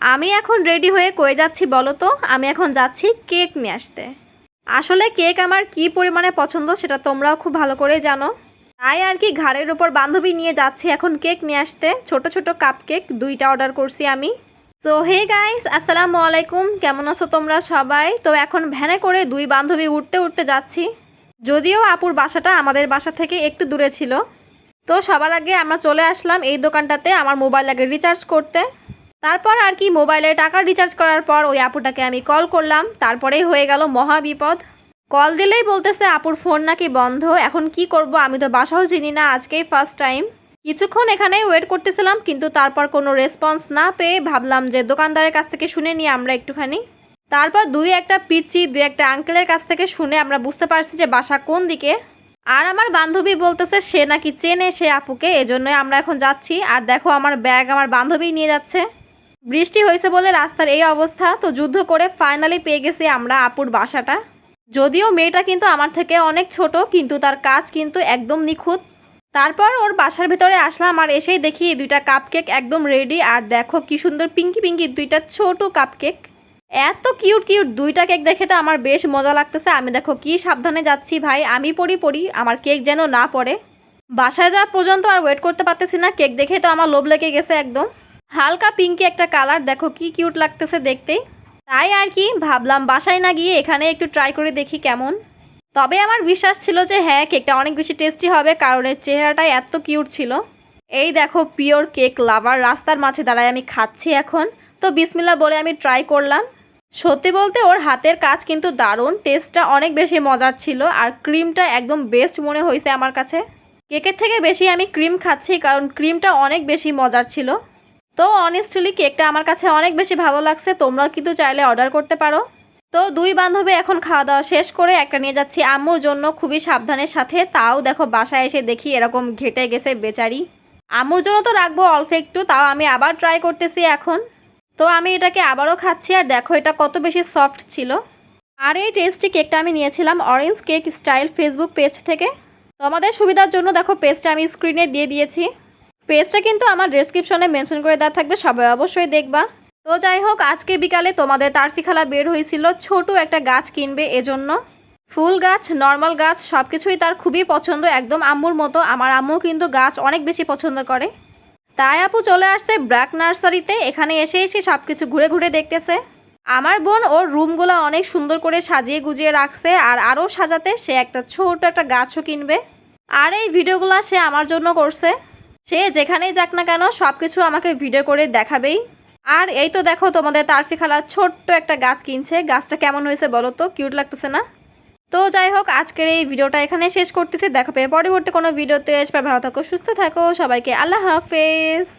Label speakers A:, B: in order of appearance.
A: আমি এখন রেডি হয়ে কয়ে যাচ্ছি বলো তো? আমি এখন যাচ্ছি কেক নিয়ে আসতে। আসলে কেক আমার কি পরিমাণে পছন্দ সেটা তোমরাও খুব ভালো করে জানো। তাই আর কি ঘাড়ের ওপর বান্ধবী নিয়ে যাচ্ছি এখন কেক নিয়ে আসতে। ছোট ছোট কাপ কেক দুইটা অর্ডার করছি আমি। তো হে গাইস আসসালামু আলাইকুম। কেমন আছো তোমরা সবাই? তো এখন ভ্যানে করে দুই বান্ধবী উঠতে উঠতে যাচ্ছি। যদিও আপুর বাসাটা আমাদের বাসা থেকে একটু দূরে ছিল। তো সবার আগে আমরা চলে আসলাম এই দোকানটাতে আমার মোবাইল আগে রিচার্জ করতে। তারপর আর কি মোবাইলে টাকা রিচার্জ করার পর ওই আপুটাকে আমি কল করলাম। তারপরেই হয়ে গেল মহা বিপদ। কল দিলেই বলতেছে, আপুর ফোন নাকি বন্ধ, এখন কি করব? আমি তো বাসাও চিনি না, আজকেই ফার্স্ট টাইম কিছুক্ষণ এখানেই ওয়েট করতেছিলাম, কিন্তু তারপর কোনো রেসপন্স না পেয়ে ভাবলাম যে দোকানদারের কাছ থেকে শুনে নিই আমরা একটুখানি। তারপর দুই একটা পিচ্ছি দুই একটা আঙ্কেলের কাছ থেকে শুনে আমরা বুঝতে পারছি যে বাসা কোন দিকে। আর আমার বান্ধবী বলতেছে, সে নাকি চেনে সে আপুকে, এজন্যই আমরা এখন যাচ্ছি। আর দেখো, আমার ব্যাগ আমার বান্ধবী নিয়ে যাচ্ছে। বৃষ্টি হয়েছে বলে রাস্তার এই অবস্থা, তো যুদ্ধ করে ফাইনালি পেয়ে গেছি আমরা আপুর বাসাটা। যদিও মেয়েটা কিন্তু আমার থেকে অনেক ছোট, কিন্তু তার কাজ কিন্তু একদম নিখুঁত। তারপর ওর বাসার ভিতরে আসলাম আর এসেই দেখি দুইটা কাপকেক একদম রেডি আর দেখো কি সুন্দর পিঙ্কি পিঙ্কি দুইটা ছোট কাপকেক এত কিউট কিউট দুইটা কেক দেখে তো আমার বেশ মজা লাগতেছে। আমি দেখো কি সাবধানে যাচ্ছি ভাই, আমি পড়ি পড়ি আমার কেক যেন না পড়ে। বাসায় যাওয়া পর্যন্ত আর ওয়েট করতে পারতেছি না কেক দেখে তো আমার লোভ লেগে গেছে একদম। হালকা পিঙ্কি একটা কালার, দেখো কি কিউট লাগতেছে দেখতেই তাই আর কি, ভাবলাম বাসায় না গিয়ে এখানে একটু ট্রাই করে দেখি কেমন। তবে আমার বিশ্বাস ছিল যে হ্যাঁ কেকটা অনেক বেশি টেস্টি হবে, কারণ এর চেহারাটাই এত কিউট ছিল। এই দেখো পিওর কেক লাভার রাস্তার মাঝে দাঁড়ায় আমি খাচ্ছি এখন। তো বিসমিল্লা বলে আমি ট্রাই করলাম। সত্যি বলতে ওর হাতের কাজ কিন্তু দারুণ টেস্টটা অনেক বেশি মজার ছিল, আর ক্রিমটা একদম বেস্ট মনে হয়েছে আমার কাছে। কেকের থেকে বেশি আমি ক্রিম খাচ্ছি, কারণ ক্রিমটা অনেক বেশি মজার ছিল। তো অনেস্টলি কেকটা আমার কাছে অনেক বেশি ভালো লাগছে, তোমরাও কিন্তু চাইলে অর্ডার করতে পারো। তো দুই বান্ধবী এখন খাওয়া দাওয়া শেষ করে একটা নিয়ে যাচ্ছি আম্মুর জন্য খুবই সাবধানের সাথে, তাও দেখো বাসায় এসে দেখি এরকম ঘেটে গেছে বেচারি। আম্মুর জন্য তো রাখব অল্প একটু, তাও আমি আবার ট্রাই করতেছি এখন। তো আমি এটাকে আবারও খাচ্ছি, আর দেখো এটা কত বেশি সফট ছিল। আর এই টেস্টি কেকটা আমি নিয়েছিলাম orange cake style Facebook page থেকে। তোমাদের সুবিধার জন্য দেখো পেজটা আমি স্ক্রিনে দিয়ে দিয়েছি। পেজটা কিন্তু আমার ডেসক্রিপশনে মেনশন করে দেওয়া থাকবে, সবাই অবশ্যই দেখবা। তো যাই হোক, আজকে বিকালে তোমাদের তারফি খালা বের হয়েছিল, ছোট একটা গাছ কিনবে এজন্য। ফুল গাছ নর্মাল গাছ সব কিছুই তার খুবই পছন্দ, একদম আম্মুর মতো। আমার আম্মু কিন্তু গাছ অনেক বেশি পছন্দ করে। তাই আপু চলে আসছে ব্র্যাক নার্সারিতে, এখানে এসে এসে সব কিছু ঘুরে ঘুরে দেখতেছে। আমার বোন ওর রুমগুলো অনেক সুন্দর করে সাজিয়ে গুজিয়ে রাখছে, আর আরও সাজাতে সে একটা ছোট একটা গাছও কিনবে। আর এই ভিডিওগুলো সে আমার জন্য করছে। সে যেখানেই যাক না কেন সব কিছু আমাকে ভিডিও করে দেখাবেই। আর এই তো দেখো তোমাদের তারফি খালা ছোট্ট একটা গাছ কিনছে। গাছটা কেমন হয়েছে বলো তো? কিউট লাগতেছে না? তো যাই হোক, আজকের এই ভিডিওটা এখানে শেষ করতেছি। দেখা পরবর্তী কোনো ভিডিওতে ভালো থাকো, সুস্থ থাকো। সবাইকে আল্লাহ হাফেজ।